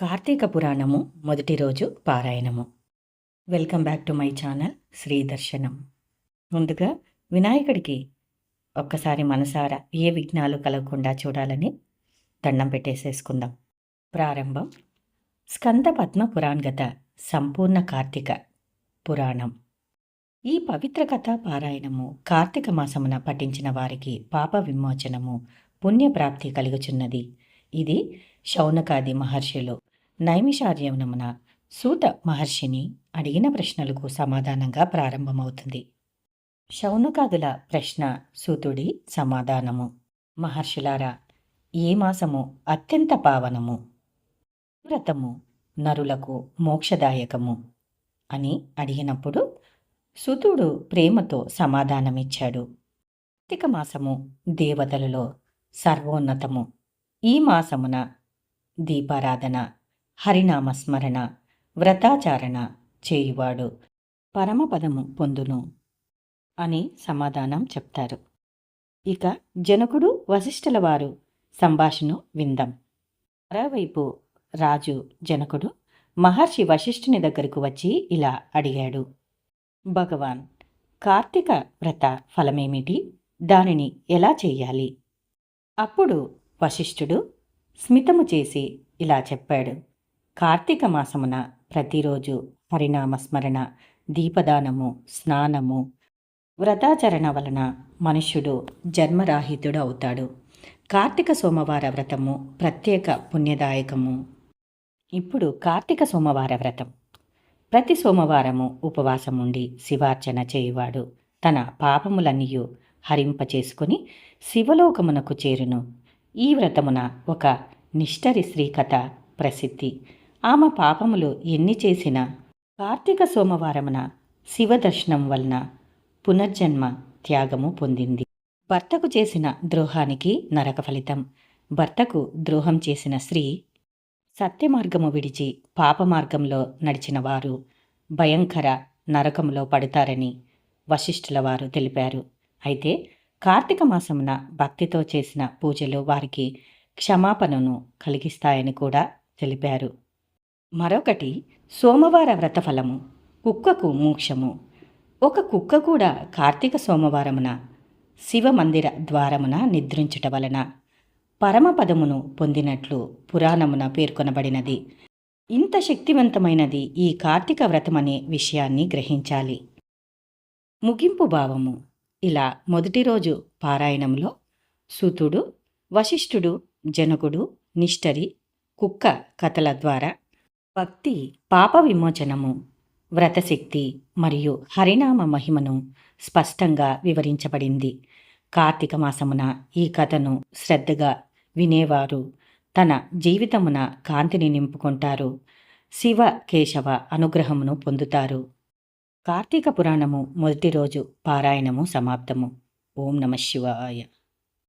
కార్తీక పురాణము మొదటి రోజు పారాయణము. Welcome back to my channel Shri Darshanam ముందుగా వినాయకుడికి ఒక్కసారి మనసారా ఏ విఘ్నాలు కలగకుండా చూడాలని దండం పెట్టేసేసుకుందాం. ప్రారంభం. స్కంద పద్మ పురాణగత సంపూర్ణ కార్తీక పురాణం. ఈ పవిత్ర కథ పారాయణము కార్తీక మాసమున పఠించిన వారికి పాప విమోచనము పుణ్యప్రాప్తి కలుగుచున్నది. ఇది శౌనకాది మహర్షులు నైమిషార్యమునమున సూత మహర్షిని అడిగిన ప్రశ్నలకు సమాధానంగా ప్రారంభమవుతుంది. శౌనకాదుల ప్రశ్న సూతుడి సమాధానము. మహర్షులారా ఏ మాసము అత్యంత పావనము. వ్రతము నరులకు మోక్షదాయకము అని అడిగినప్పుడు సుతుడు ప్రేమతో సమాధానమిచ్చాడు. కార్తీక మాసము దేవతలలో సర్వోన్నతము. ఈ మాసమున దీపారాధన హరినామస్మరణ వ్రతాచారణ చేయువాడు. పరమపదము పొందును అని సమాధానం చెప్తారు. ఇక జనకుడు వశిష్ఠుల వారు సంభాషణ విందాం. మరోవైపు రాజు జనకుడు మహర్షి వశిష్ఠుని దగ్గరకు వచ్చి ఇలా అడిగాడు. భగవాన్ కార్తీక వ్రత ఫలమేమిటి? దానిని ఎలా చేయాలి? అప్పుడు వశిష్ఠుడు స్మితము చేసి ఇలా చెప్పాడు. కార్తీక మాసమున ప్రతిరోజు హరినామస్మరణ దీపదానము స్నానము వ్రతాచరణ వలన మనుష్యుడు జన్మరాహితుడు అవుతాడు. కార్తీక సోమవార వ్రతము ప్రత్యేక పుణ్యదాయకము. ఇప్పుడు కార్తీక సోమవార వ్రతం. ప్రతి సోమవారము ఉపవాసం ఉండి శివార్చన చేయువాడు తన పాపములన్నీ హరింపచేసుకుని శివలోకమునకు చేరును. ఈ వ్రతమున ఒక నిష్టరి స్త్రీ కథ ప్రసిద్ధి. ఆమె పాపములు ఎన్ని చేసినా? కార్తీక సోమవారమున శివదర్శనం వలన పునర్జన్మ త్యాగము పొందింది. భర్తకు చేసిన ద్రోహానికి నరక ఫలితం. భర్తకు ద్రోహం చేసిన స్త్రీ సత్యమార్గము విడిచి పాపమార్గంలో నడిచిన వారు భయంకర నరకంలో పడతారని వశిష్ఠుల వారు తెలిపారు. అయితే కార్తీక మాసమున భక్తితో చేసిన పూజలు వారికి క్షమాపణను కలిగిస్తాయని కూడా తెలిపారు. మరొకటి సోమవార వ్రతఫలము కుక్కకు మోక్షము. ఒక కుక్క కూడా కార్తీక సోమవారమున శివ మందిర ద్వారమున నిద్రించుట వలన పరమపదమును పొందినట్లు పురాణమున పేర్కొనబడినది. ఇంత శక్తివంతమైనది ఈ కార్తీక వ్రతమనే విషయాన్ని గ్రహించాలి. ముగింపు భావము. ఇలా మొదటి రోజు పారాయణంలో సుతుడు వశిష్ఠుడు జనకుడు నిష్టరి కుక్క కథల ద్వారా భక్తి పాప విమోచనము వ్రతశక్తి మరియు హరినామ మహిమను స్పష్టంగా వివరించబడింది. కార్తీక మాసమున ఈ కథను శ్రద్ధగా వినేవారు తన జీవితమున కాంతిని నింపుకుంటారు శివ కేశవ అనుగ్రహమును పొందుతారు. కార్తీక పురాణము మొదటి రోజు పారాయణము సమాప్తము. ఓం నమ శివాయ.